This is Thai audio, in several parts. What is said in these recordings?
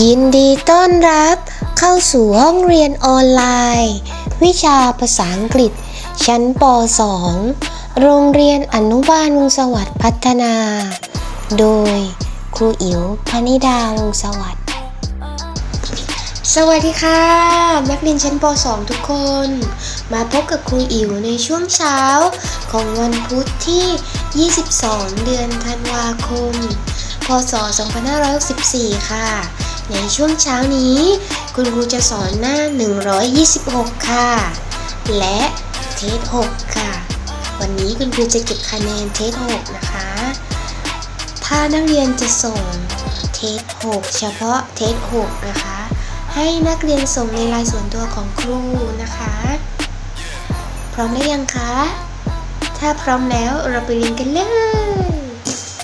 ยินดีต้อนรับเข้าสู่ห้องเรียนออนไลน์ วิชาภาษาอังกฤษ ชั้นป .2 โรงเรียนอนุบาลวงสวัสดิ์พัฒนา โดยครูอิ๋วพนิดาวงสวัสดิ์ สวัสดีค่ะนักเรียนชั้นป .2 ทุกคน มาพบกับครูอิ๋วในช่วงเช้า ของวันพุธที่ 22 เดือนธันวาคม พศ 2564 ค่ะ ในช่วงเช้านี้ คุณครูจะสอนหน้า 126 ค่ะ และเทส 6 ค่ะ วันนี้คุณครูจะเก็บคะแนนเทส 6 นะคะ ถ้านักเรียนจะส่งเทส 6 เฉพาะเทส 6 นะคะ ให้นักเรียนส่งในลน์ส่วนตัวของครูนะคะ พร้อมหรือยังคะ ถ้าพร้อมแล้วเราไปเรียนกันเลย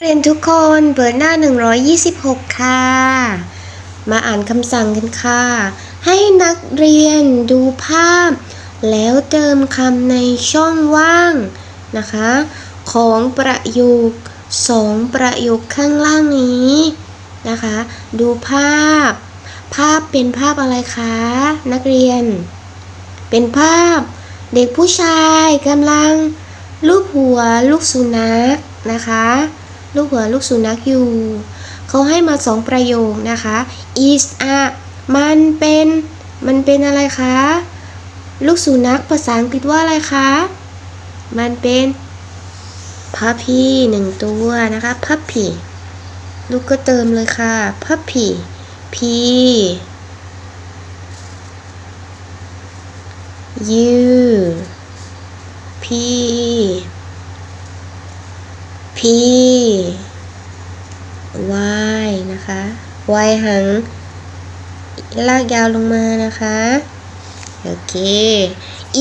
เรียนทุกคนเปิดหน้า 126 ค่ะ มาอ่านคำสั่งกันค่ะ ให้นักเรียนดูภาพ แล้วเติมคำในช่องว่างนะคะ ของประโยคสองประโยคข้างล่างนี้นะคะ ดูภาพ ภาพเป็นภาพอะไรคะ นักเรียน เป็นภาพเด็กผู้ชายกำลังลูบหัวลูกสุนัขนะคะ ลูกหัวลูกสุนัขอยู่ เขาให้มาสองประโยคนะคะ is a มันเป็น มันเป็นอะไรคะ ลูกสุนัขภาษาอังกฤษว่าอะไรคะ มันเป็นพัพพี่หนึ่งตัวนะคะพัพพี่ลูกก็เติมเลยค่ะพัพพี่ P U P P Y นะคะ Y หางลากยาวลงมานะคะ โอเค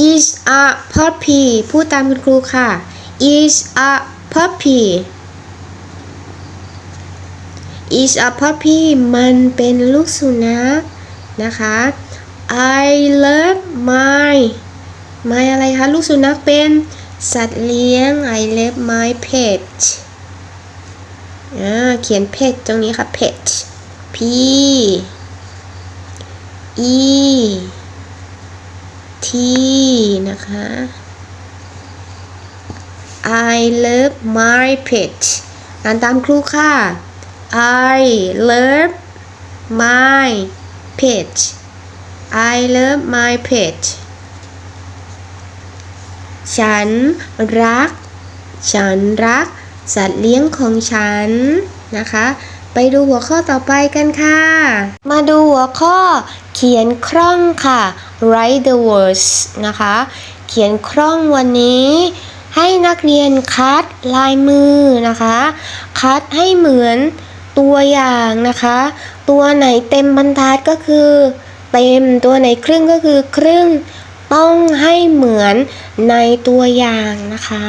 is a puppy พูดตามคุณครูค่ะ is a puppy is a puppy มันเป็นลูกสุนัขนะคะ I love my my อะไรคะ ลูกสุนัขเป็นสัตว์เลี้ยง I love my pet อ่าเขียนเพจตรงนี้ค่ะเพจ P E T นะคะ I love my pet อ่านตามครูค่ะ I love my pet I love my pet ฉันรัก ฉันรัก สัตว์เลี้ยงของฉันนะคะ ไปดูหัวข้อต่อไปกันค่ะ มาดูหัวข้อเขียนคล่องค่ะ write the words นะคะ เขียนคล่องวันนี้ ให้นักเรียนคัดลายมือนะคะ คัดให้เหมือนตัวอย่างนะคะ ตัวไหนเต็มบรรทัดก็คือ เต็มตัวไหนครึ่งก็คือครึ่งต้องให้เหมือนในตัวอย่างนะคะ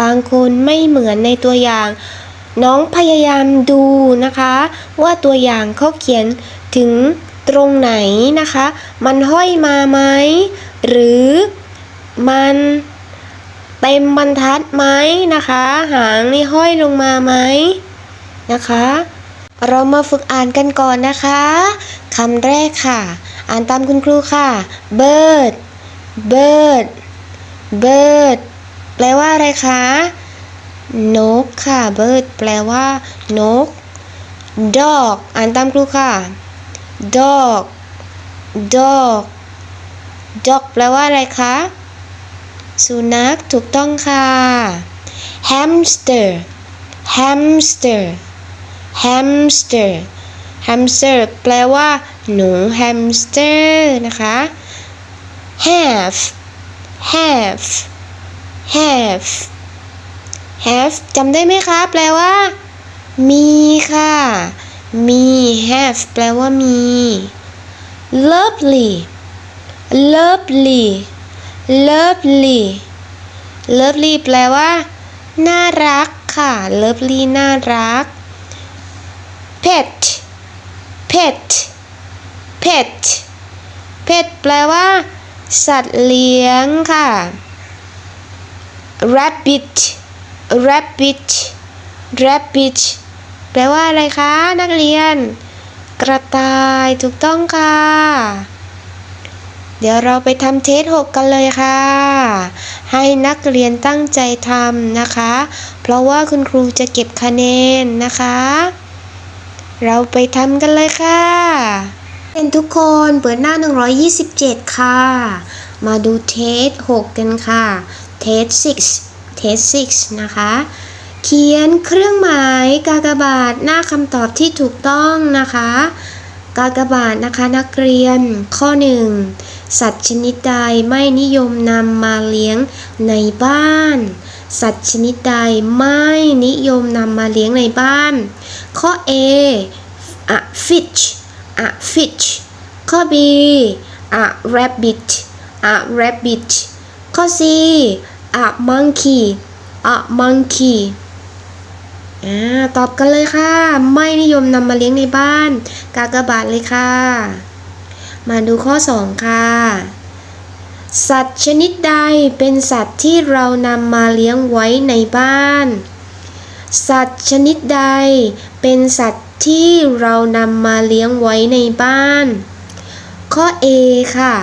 บางคนไม่เหมือนในตัวอย่าง น้องพยายามดูนะคะ ว่าตัวอย่างเขาเขียนถึงตรงไหนนะคะ มันห้อยมาไหม หรือมันเต็มบรรทัดไหมนะคะ หางนี่ห้อยลงมาไหมนะคะ เรามาฝึกอ่านกันก่อนนะคะคำแรกค่ะ อ่านตามคุณครูค่ะ bird bird bird แปลว่าอะไรคะ นกค่ะ bird แปลว่า นก dog อ่านตามครูค่ะ dog dog dog แปลว่าอะไรคะ สุนัขถูกต้องค่ะ hamster hamster hamster hamster แปลว่า หนู hamster นะคะ have have have have จำได้ไหมคะ แปลว่า มีค่ะ มี have แปลว่ามี lovely lovely lovely lovely แปลว่า น่ารักค่ะ lovely น่ารัก pet pet pet pet แปลว่า สัตว์เลี้ยงค่ะ rabbit rabbit rabbit แปลว่าอะไรคะ นักเรียน กระต่ายถูกต้องค่ะ เดี๋ยวเราไปทำเทสหกกันเลยค่ะ ให้นักเรียนตั้งใจทำนะคะ เพราะว่าคุณครูจะเก็บคะแนนนะคะ เราไปทำกันเลยค่ะเป็นทุกคนเปิดหน้า 127 ค่ะ มาดูเทส6กันค่ะ เทส6เทส6นะคะ เขียนเครื่องหมายกากบาทหน้าคำตอบที่ถูกต้องนะคะ กากบาทนะคะนักเรียนข้อ 1 สัตว์ชนิดใดไม่นิยมนำมาเลี้ยงในบ้าน สัตว์ชนิดใดไม่นิยมนำมาเลี้ยงในบ้าน ข้อ A a fish a fish ข้อ B a rabbit a rabbit ข้อ C a monkey a monkey อ่าตอบกันเลยค่ะ ไม่นิยมนำมาเลี้ยงในบ้าน กากบาทเลยค่ะ มาดูข้อ 2 ค่ะ สัตว์ชนิดใดเป็นสัตว์ที่เรานำมาเลี้ยงไว้ในบ้าน สัตว์ชนิดใด เป็นสัตว์ที่เรานำมาเลี้ยงไว้ในบ้าน ข้อ A ค่ะ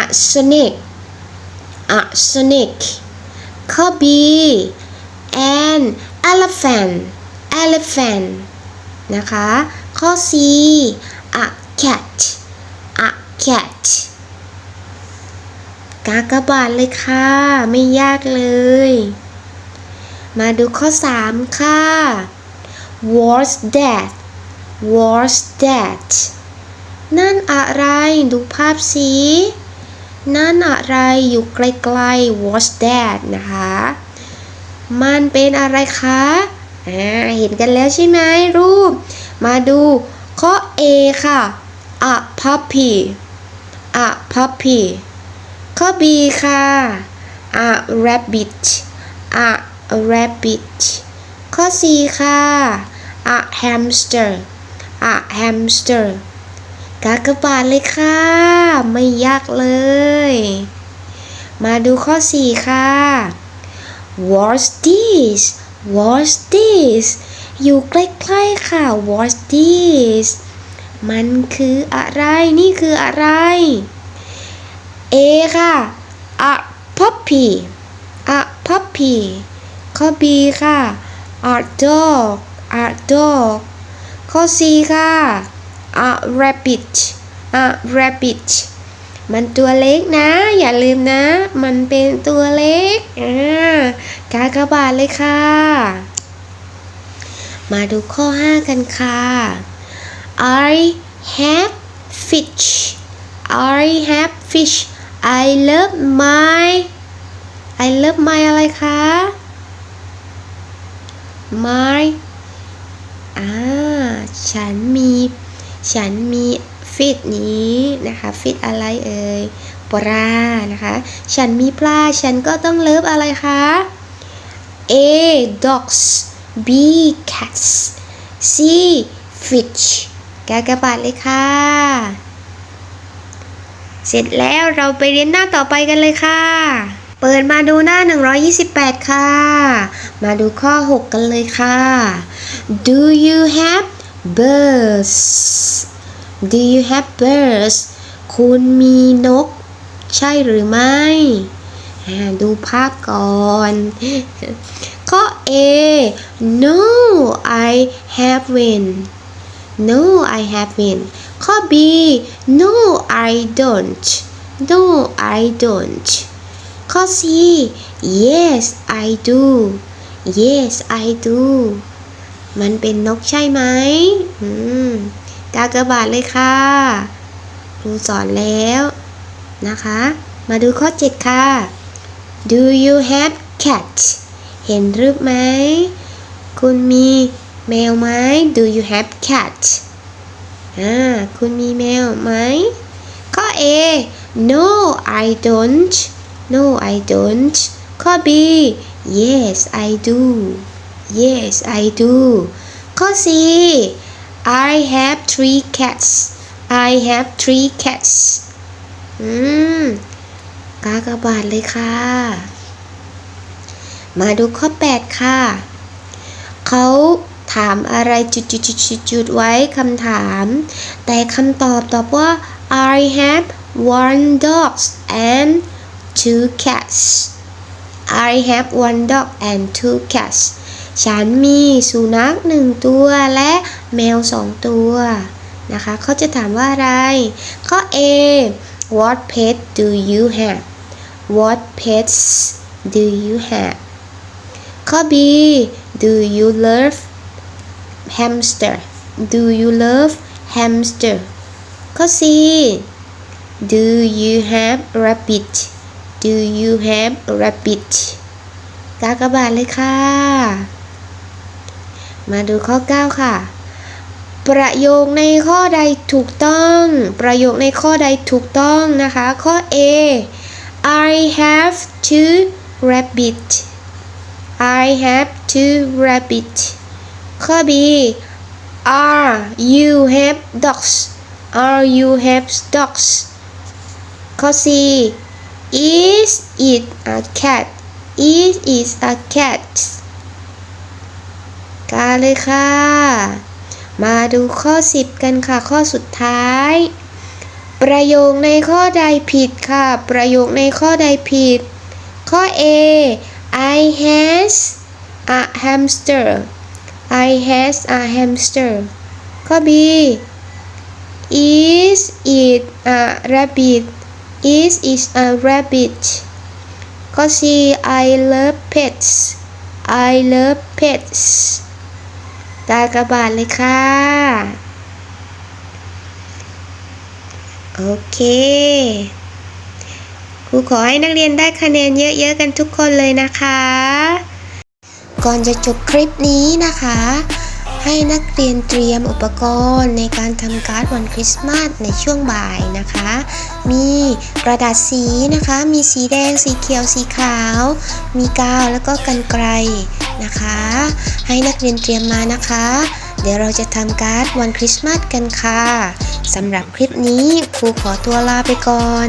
a snake a snake ข้อ B an elephant elephant นะคะ ข้อ C a cat a cat กากบาทเลยค่ะ ไม่ยากเลย มาดูข้อ 3 ค่ะ what's that what's that นั่นอะไรดูภาพสิ นั่นอะไรอยู่ไกลๆ what's that นะคะ มันเป็นอะไรคะอ่าเห็นกันแล้วใช่ไหมรูป มาดูข้อ A ค่ะ a puppy a puppy ข้อ B ค่ะ a rabbit a rabbit ข้อ C ค่ะ a hamster a hamster กากบาทเลยค่ะ ไม่ยากเลย มาดูข้อ 4 ค่ะ What's this What's this อยู่ใกล้ๆค่ะ What's this มันคืออะไรนี่คืออะไร A ค่ะ a puppy a puppy ข้อ B ค่ะ a dog a dog ข้อ C ค่ะ a rabbit a rabbit มันตัวเล็กนะ อย่าลืมนะ มันเป็นตัวเล็กอ่ากากบาทเลยค่ะ มาดูข้อ 5 กันค่ะ I have fish I have fish I love my I love my อะไรคะ my อ่า ฉันมี ฉันมีฟิตนี้นะคะฟิตอะไรเอ่ยปลานะคะ ฉันมีปลา ฉันก็ต้องเลิฟอะไรคะ A dogs B cats C fish กากบาทเลยค่ะ เสร็จแล้วเราไปเรียนหน้าต่อไปกันเลยค่ะ เปิดมาดูหน้า 128 ค่ะ มาดูข้อ 6 กันเลยค่ะ Do you have birds Do you have birds คุณมีนก ใช่หรือไม่อ่าดูภาพก่อน ข้อ A No I haven't No I haven't ข้อ B No I don't No I don't ข้อ C Yes I do Yes I do มันเป็นนกใช่ไหมอืมกากบาทเลยค่ะ ครูสอนแล้วนะคะ มาดูข้อ 7 ค่ะ Do you have cat เห็นรูปไหม คุณมีแมวไหม Do you have cat อ่า คุณมีแมวไหม ข้อ A No I don't No I don't ข้อ B Yes I do Yes I do ข้อ C I have three cats I have three cats อืมกากบาทเลยค่ะ มาดูข้อ 8 ค่ะ เขาถามอะไรจุดๆๆๆๆไว้คำถาม แต่คำตอบตอบว่า I have one dog and two cats I have one dog and two cats ฉันมีสุนัขหนึ่งตัวและแมวสองตัวนะคะเขาจะถามว่าอะไร ข้อ A What pet do you have What pets do you have ข้อ B Do you love hamster Do you love hamster ข้อ C Do you have rabbit Do you have rabbit กากบาทเลยค่ะ มาดูข้อ 9 ค่ะ ประโยคในข้อใดถูกต้อง ประโยคในข้อใดถูกต้องนะคะ ข้อ A I have two rabbit I have two rabbit ข้อ B Are you have dogs Are you have dogs ข้อ C Is it a cat Is it a cat กาเลยค่ะ มาดูข้อ 10 กันค่ะ ข้อสุดท้าย ประโยคในข้อใดผิดค่ะ ประโยคในข้อใดผิด ข้อ A I has a hamster I has a hamster ข้อ B Is it a rabbit Is it a rabbit ข้อ C I love pets I love pets กากระบาทเลยค่ะ โอเคครูขอให้นักเรียนได้คะแนนเยอะๆกันทุกคนเลยนะคะ ก่อนจะจบคลิปนี้นะคะ ให้นักเรียนเตรียมอุปกรณ์ในการทำการ์ดวันคริสต์มาสในช่วงบ่ายนะคะ มีกระดาษสีนะคะ มีสีแดง สีเขียว สีขาว มีกาวแล้วก็กันไกล นะคะ ให้นักเรียนเตรียมมานะคะ เดี๋ยวเราจะทำการ์ดวันคริสต์มาสกันค่ะสำหรับคลิปนี้ครูขอตัวลาไปก่อน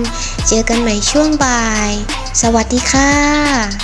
เจอกันใหม่ช่วงบ่าย สวัสดีค่ะ